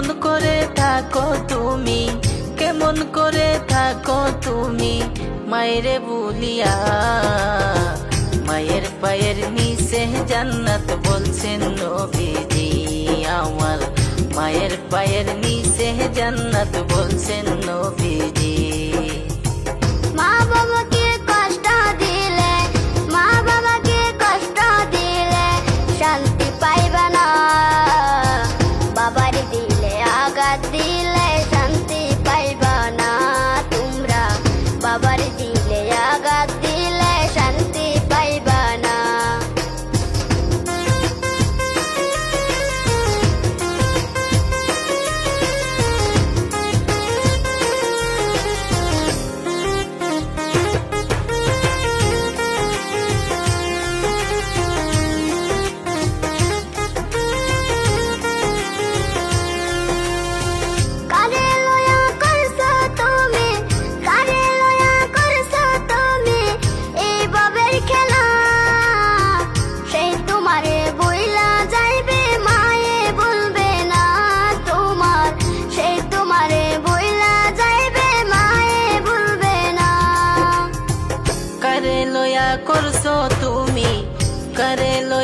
কেমন করে থাকো তুমি? কেমন করে থাকো তুমি? মায়েরে বুলিয়া, মায়ের পায়ের নিচে জান্নাত বলছেন নবীজি আমার। মায়ের পায়ের নিচে জান্নাত বলছেন নবীজি।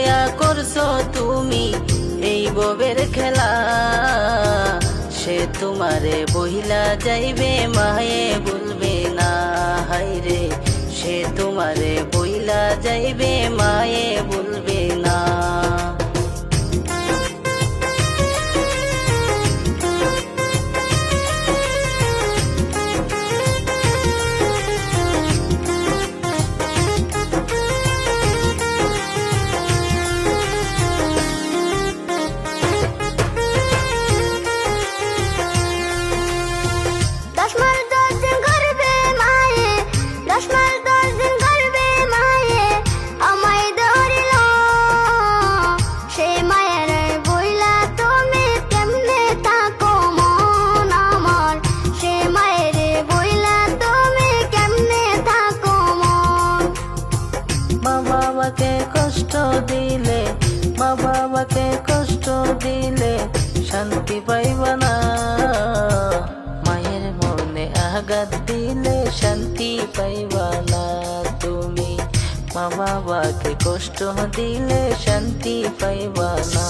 দয়া করছ তুমি, এই ববের খেলা। সে তোমারে বহিলা যাইবে, মায়ে বলবে, না হাইরে সে তোমারে বইলা যাইবে, মায়ে বলবে বাবাকে কষ্ট দিলে, মা বাবাকে কষ্ট দিলে শান্তি পাইবা না। মায়ের মনে আঘাত দিলে শান্তি পাইবা না তুমি। মা বাবাকে কষ্ট দিলে শান্তি পাইবা না।